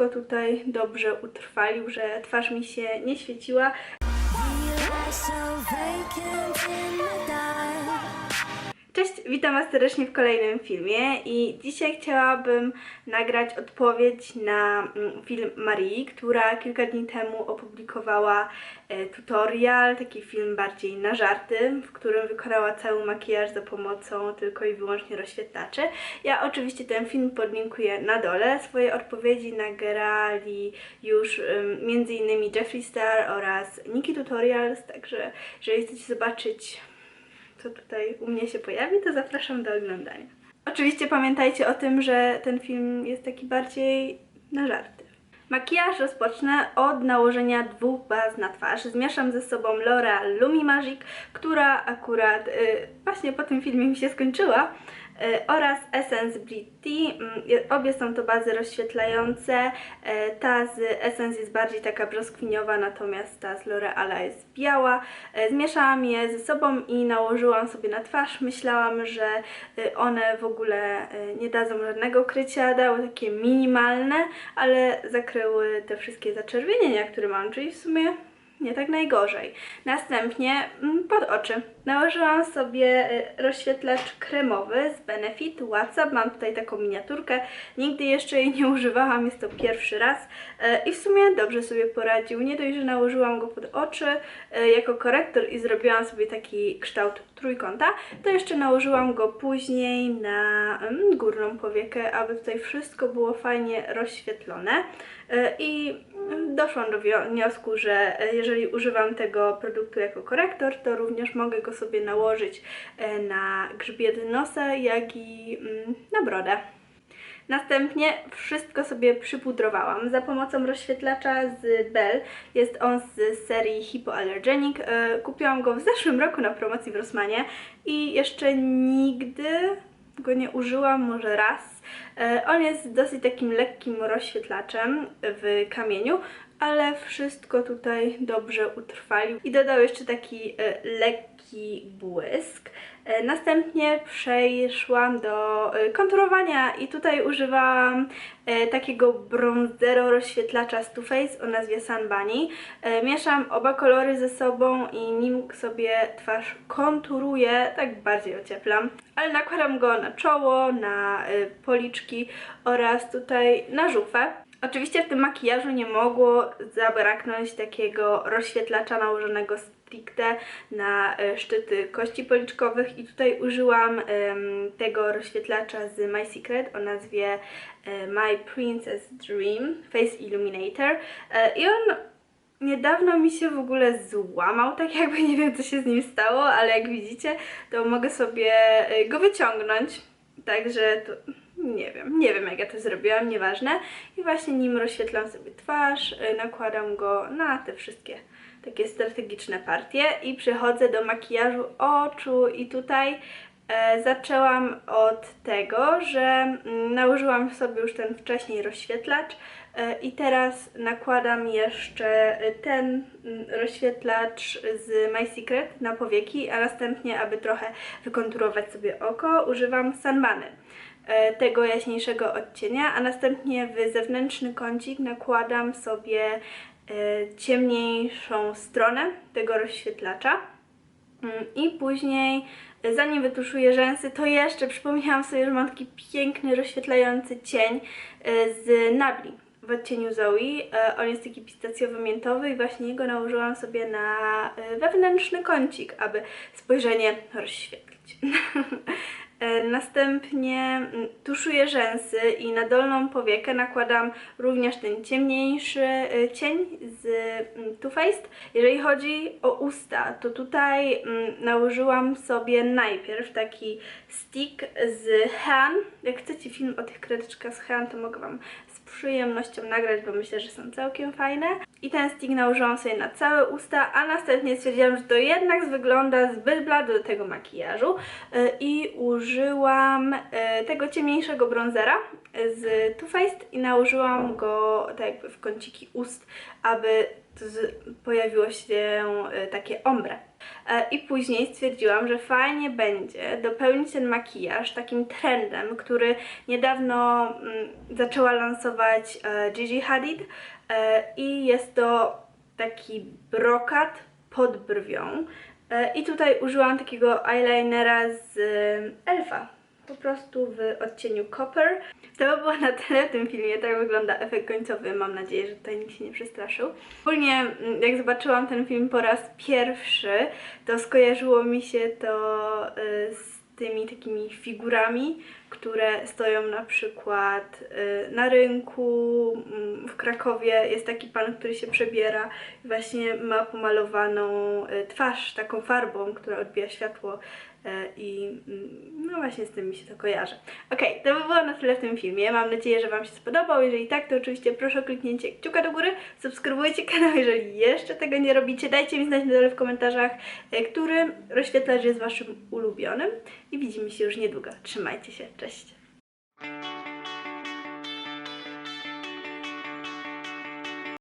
wszystko tutaj dobrze utrwalił, że twarz mi się nie świeciła. Cześć, witam Was serdecznie w kolejnym filmie i dzisiaj chciałabym nagrać odpowiedź na mm, film Marii, która kilka dni temu opublikowała e, tutorial, taki film bardziej na żarty, w którym wykonała cały makijaż za pomocą tylko i wyłącznie rozświetlaczy. Ja oczywiście ten film podlinkuję na dole. Swoje odpowiedzi nagrali już m.in. Jeffree Star oraz Nikki Tutorials, także jeżeli chcecie zobaczyć co tutaj u mnie się pojawi, to zapraszam do oglądania. Oczywiście pamiętajcie o tym, że ten film jest taki bardziej na żarty. Makijaż rozpocznę od nałożenia dwóch baz na twarz. Zmieszam ze sobą L'Oreal Lumi Magic, która akurat y, właśnie po tym filmie mi się skończyła, oraz Essence Tea. Mm, Obie są to bazy rozświetlające. Y, Ta z Essence jest bardziej taka brzoskwiniowa, natomiast ta z L'Oreala jest biała. Y, Zmieszałam je ze sobą i nałożyłam sobie na twarz. Myślałam, że one w ogóle nie dadzą żadnego krycia, dały takie minimalne, ale zakryły te wszystkie zaczerwienienia, które mam, czyli w sumie nie tak najgorzej. Następnie mm, pod oczy. Nałożyłam sobie y, rozświetlacz kremowy z Benefit WhatsApp. Mam tutaj taką miniaturkę. Nigdy jeszcze jej nie używałam, jest to pierwszy raz y, i w sumie dobrze sobie poradził. Nie dość, że nałożyłam go pod oczy y, jako korektor i zrobiłam sobie taki kształt trójkąta, to jeszcze nałożyłam go później na mm, górną powiekę, aby tutaj wszystko było fajnie rozświetlone. I doszłam do wniosku, że y, jeżeli używam tego produktu jako korektor, to również mogę go sobie nałożyć y, na grzbiet nosa, jak i mm, na brodę. Następnie wszystko sobie przypudrowałam za pomocą rozświetlacza z Bell. Jest on z serii Hypoallergenic. E, Kupiłam go w zeszłym roku na promocji w Rossmanie i jeszcze nigdy go nie użyłam, może raz. E, On jest dosyć takim lekkim rozświetlaczem w kamieniu, ale wszystko tutaj dobrze utrwalił i dodał jeszcze taki e, lekki błysk. E, Następnie przeszłam do konturowania i tutaj używałam takiego bronzero rozświetlacza z Too Faced o nazwie Sun Bunny. Mieszam oba kolory ze sobą i nim sobie twarz konturuję, tak bardziej ocieplam, ale nakładam go na czoło, na e, policzki oraz tutaj na żufę. Oczywiście w tym makijażu nie mogło zabraknąć takiego rozświetlacza nałożonego stricte na e, szczyty kości policzkowych i tutaj użyłam em, tego rozświetlacza z My Secret o nazwie e, My Princess Dream Face Illuminator E, i on niedawno mi się w ogóle złamał, tak jakby nie wiem co się z nim stało, ale jak widzicie to mogę sobie go wyciągnąć, także to nie wiem, nie wiem jak ja to zrobiłam, nieważne. I właśnie nim rozświetlam sobie twarz, y, nakładam go na te wszystkie takie strategiczne partie i przechodzę do makijażu oczu i tutaj e, zaczęłam od tego, że mm, nałożyłam sobie już ten wcześniej rozświetlacz e, i teraz nakładam jeszcze ten mm, rozświetlacz z My Secret na powieki, a następnie, aby trochę wykonturować sobie oko, używam Sunbany e, tego jaśniejszego odcienia, a następnie w zewnętrzny kącik nakładam sobie e, ciemniejszą stronę tego rozświetlacza. Mm, I później, e, zanim wytuszuję rzęsy, to jeszcze przypomniałam sobie, że mam taki piękny, rozświetlający cień e, z Nabli w odcieniu Zoe. E, On jest taki pistacjowo-miętowy i właśnie jego nałożyłam sobie na e, wewnętrzny kącik, aby spojrzenie rozświetlić. Następnie mm, tuszuję rzęsy i na dolną powiekę nakładam również ten ciemniejszy e, cień z mm, Too Faced. Jeżeli chodzi o usta, to tutaj mm, nałożyłam sobie najpierw taki stick z Han. Jak chcecie film o tych kredeczkach z Han, to mogę Wam przyjemnością nagrać, bo myślę, że są całkiem fajne. I ten stick nałożyłam sobie na całe usta, a następnie stwierdziłam, że to jednak wygląda zbyt blado do tego makijażu e, i użyłam e, tego ciemniejszego bronzera z Too Faced i nałożyłam go tak jakby w kąciki ust, aby pojawiło się e, takie ombre. E, I później stwierdziłam, że fajnie będzie dopełnić ten makijaż takim trendem, który niedawno mm, zaczęła lansować e, Gigi Hadid i jest to taki brokat pod brwią. I tutaj użyłam takiego eyelinera z Elfa, po prostu w odcieniu Copper. To by było na tyle w tym filmie, tak wygląda efekt końcowy, mam nadzieję, że tutaj nikt się nie przestraszył. Ogólnie mm, jak zobaczyłam ten film po raz pierwszy, to skojarzyło mi się to y, z tymi takimi figurami, które stoją na przykład y, na rynku mm, w Krakowie. Jest taki pan, który się przebiera i właśnie ma pomalowaną y, twarz taką farbą, która odbija światło i mm, właśnie z tym mi się to kojarzy. Okej, to by było na tyle w tym filmie. Mam nadzieję, że Wam się spodobał. Jeżeli tak, to oczywiście proszę o kliknięcie kciuka do góry, subskrybujcie kanał, jeżeli jeszcze tego nie robicie. Dajcie mi znać na dole w komentarzach, y, który rozświetlacz jest Waszym ulubionym i widzimy się już niedługo. Trzymajcie się, cześć!